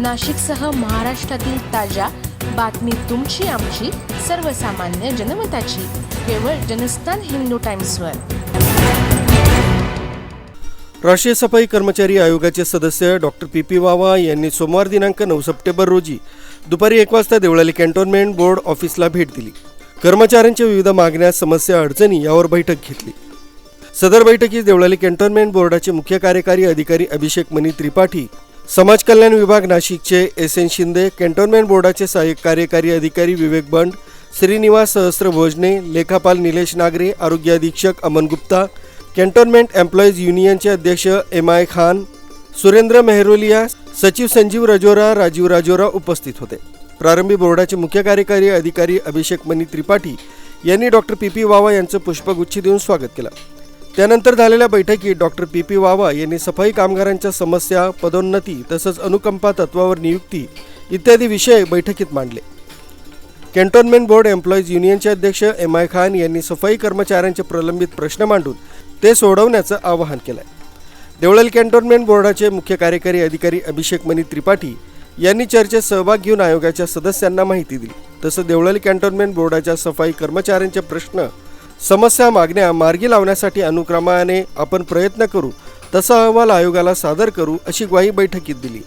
नाशिकसह महाराष्ट्रातील ताज्या बातमी तुमची आमची सर्वसामान्य जनमताची. केवळ जनस्थान हिंदू टाइम्सवर. राष्ट्रीय सफाई कर्मचारी आयोगाचे सदस्य डॉक्टर पी. पी. वावा यांनी सोमवार दिनांक नऊ सप्टेंबर रोजी दुपारी एक वाजता देवळाली कॅन्टोन्मेंट बोर्ड ऑफिसला भेट दिली. कर्मचाऱ्यांच्या विविध मागण्या समस्या अडचणी यावर बैठक घेतली. सदर बैठकीत देवळाली कॅन्टोन्मेंट बोर्डाचे मुख्य कार्यकारी अधिकारी अभिषेक मनी त्रिपाठी समाज कल्याण विभाग नाशिकचे एस एन शिंदे कॅन्टोन्मेंट बोर्डाचे सहाय्यक कार्यकारी अधिकारी विवेक बंड श्रीनिवास सहस्त्र भोजने लेखापाल निलेश नागरे आरोग्य अधीक्षक अमन गुप्ता कॅन्टोन्मेंट एम्प्लॉईज युनियनचे अध्यक्ष एम आय खान सुरेंद्र मेहरोलिया सचिव संजीव राजोरा राजीव राजोरा उपस्थित होते. प्रारंभी बोर्डाचे मुख्य कार्यकारी अधिकारी अभिषेक मनी त्रिपाठी यांनी डॉक्टर पी पी वावा यांचं पुष्पगुच्छ देऊन स्वागत केलं. त्यानंतर झालेल्या बैठकीत डॉक्टर पी पी वावा यांनी सफाई कामगारांच्या समस्या पदोन्नती तसंच अनुकंपा तत्वावर नियुक्ती इत्यादी विषय बैठकीत मांडले. कॅन्टोन्मेंट बोर्ड एम्प्लॉईज युनियनचे अध्यक्ष एम आय खान यांनी सफाई कर्मचाऱ्यांचे प्रलंबित प्रश्न मांडून ते सोडवण्याचं आवाहन केलं आहे देवळल कॅन्टोन्मेंट बोर्डाचे मुख्य कार्यकारी अधिकारी अभिषेक मनी त्रिपाठी यांनी चर्चेत सहभाग घेऊन आयोगाच्या सदस्यांना माहिती दिली. तसं देवळल कॅन्टोन्मेंट बोर्डाच्या सफाई कर्मचाऱ्यांचे प्रश्न समस्या मागण्या मार्गी लावण्यासाठी अनुक्रमाने आपण प्रयत्न करू तसा अहवाल आयोगाला सादर करू अशी ग्वाही बैठकीत दिली.